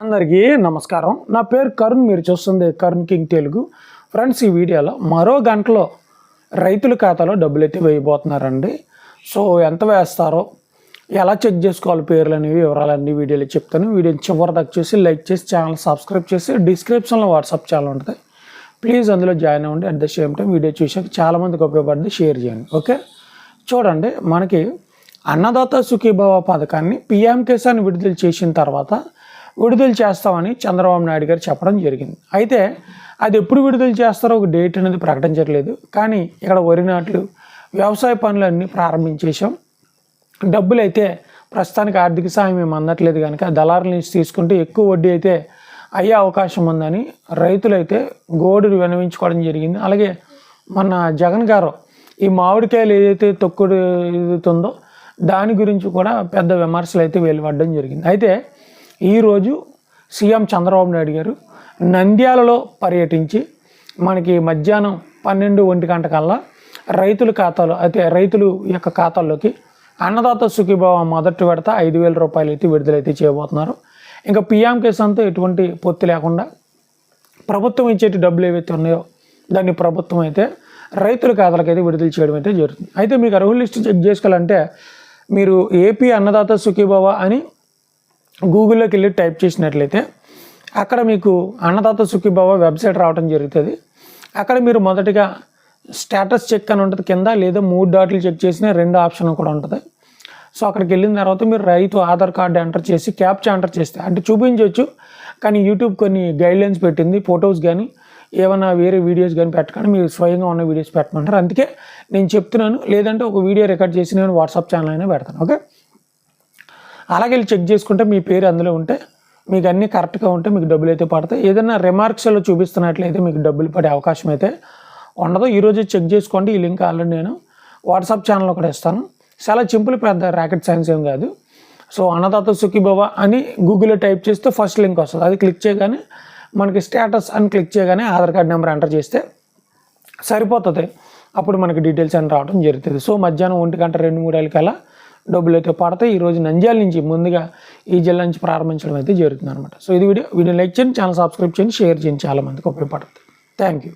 అందరికీ నమస్కారం. నా పేరు కరుణ్ మీరు చూస్తుంది కరుణ్ కింగ్ తెలుగు. ఫ్రెండ్స్ ఈ వీడియోలో మరో గంటలో రైతుల ఖాతాలో డబ్బులు అయితే వేయబోతున్నారండి. సో ఎంత వేస్తారో ఎలా చెక్ చేసుకోవాలి పేర్లు అనేవి వివరాలన్నీ వీడియోలో చెప్తాను. వీడియోని చివరి దాకా చూసి లైక్ చేసి ఛానల్ సబ్స్క్రైబ్ చేసి డిస్క్రిప్షన్లో వాట్సాప్ ఛానల్ ఉంటుంది. ప్లీజ్ అందులో జాయిన్ అవ్వండి. At the same time video చూసాక చాలామందికి ఉపయోగపడింది షేర్ చేయండి. ఓకే? చూడండి మనకి అన్నదాత సుఖీభవ పథకాన్ని పిఎం కిసాన్ విడుదల చేసిన తర్వాత విడుదల చేస్తామని చంద్రబాబు నాయుడు గారు చెప్పడం జరిగింది. అయితే అది ఎప్పుడు విడుదల చేస్తారో ఒక డేట్ అనేది ప్రకటించట్లేదు. కానీ ఇక్కడ వరి నాట్లు వ్యవసాయ పనులన్నీ ప్రారంభించేసాం డబ్బులు అయితే ప్రస్తుతానికి ఆర్థిక సాయం ఏమి అందట్లేదు కనుక దళారుల నుంచి తీసుకుంటే ఎక్కువ వడ్డీ అయితే అయ్యే అవకాశం ఉందని రైతులైతే గోడులు వినవించుకోవడం జరిగింది. అలాగే మన జగన్ గారు ఈ మామిడికాయలు ఏదైతే తొక్కుడు ఎదుగుతుందో దాని గురించి కూడా పెద్ద విమర్శలు అయితే వెలువడడం జరిగింది. అయితే ఈరోజు సీఎం చంద్రబాబు నాయుడు గారు నంద్యాలలో పర్యటించి మనకి మధ్యాహ్నం పన్నెండు ఒంటి గంట కల్లా రైతుల ఖాతాలో అయితే రైతులు యొక్క ఖాతాల్లోకి అన్నదాత సుఖీభావ మొదటి విడత ఐదు వేల రూపాయలు అయితే విడుదలైతే చేయబోతున్నారు. ఇంకా పిఎం కిసాన్తో ఎటువంటి పొత్తు లేకుండా ప్రభుత్వం ఇచ్చేటి డబ్బులు ఏవైతే ఉన్నాయో దాన్ని ప్రభుత్వం అయితే రైతుల ఖాతాలకు అయితే విడుదల చేయడం అయితే జరుగుతుంది. అయితే మీకు అర్హుల లిస్టు చెక్ చేసుకోవాలంటే మీరు ఏపీ అన్నదాత సుఖీభావ అని గూగుల్లోకి వెళ్ళి టైప్ చేసినట్లయితే అక్కడ మీకు అన్నదాత సుఖీభావ వెబ్సైట్ రావడం జరుగుతుంది. అక్కడ మీరు మొదటిగా స్టేటస్ చెక్ అని ఉంటుంది కింద లేదా మూడు డాట్లు చెక్ చేసిన రెండు ఆప్షన్ కూడా ఉంటుంది. సో అక్కడికి వెళ్ళిన తర్వాత మీరు రైతు ఆధార్ కార్డు ఎంటర్ చేసి క్యాప్చా ఎంటర్ చేస్తే అంటే చూపించవచ్చు కానీ యూట్యూబ్ కొన్ని గైడ్లైన్స్ పెట్టింది ఫొటోస్ కానీ ఏమైనా వేరే వీడియోస్ కానీ పెట్టకండి మీరు స్వయంగా ఉన్న వీడియోస్ పెట్టమంటారు. అందుకే నేను చెప్తున్నాను లేదంటే ఒక వీడియో రికార్డ్ చేసి నేను వాట్సాప్ ఛానల్ అయినా పెడతాను. ఓకే? అలాగే వెళ్ళి చెక్ చేసుకుంటే మీ పేరు అందులో ఉంటే మీకు అన్నీ కరెక్ట్గా ఉంటే మీకు డబ్బులు అయితే పడతాయి. ఏదైనా రిమార్క్స్లో చూపిస్తున్నట్లయితే మీకు డబ్బులు పడే అవకాశం అయితే ఉండదు. ఈరోజు చెక్ చేసుకోండి. ఈ లింక్ ఆల్రెడీ నేను వాట్సాప్ ఛానల్లో కూడా ఇస్తాను. చాలా సింపుల్ పెద్ద ర్యాకెట్ సైన్స్ ఏం కాదు. సో అన్నదాత సుఖీభవ అని గూగుల్లో టైప్ చేస్తే ఫస్ట్ లింక్ వస్తుంది. అది క్లిక్ చేయగానే మనకి స్టేటస్ అని క్లిక్ చేయగానే ఆధార్ కార్డ్ నెంబర్ ఎంటర్ చేస్తే సరిపోతుంది. అప్పుడు మనకి డీటెయిల్స్ అని రావడం జరుగుతుంది. సో మధ్యాహ్నం ఒంటి గంట రెండు మూడేళ్ళ కల్లా డబ్బులు అయితే పడతాయి ఈరోజు నంద్యాల నుంచి ముందుగా ఈ జిల్లా నుంచి ప్రారంభించడం అయితే జరుగుతుంది అనమాట సో ఇది వీడియో. వీడియో లైక్ చేయండి ఛానల్ సబ్స్క్రైబ్ చేయండి షేర్ చేయండి చాలామందికి ఉపయోగపడుతుంది. Thank you.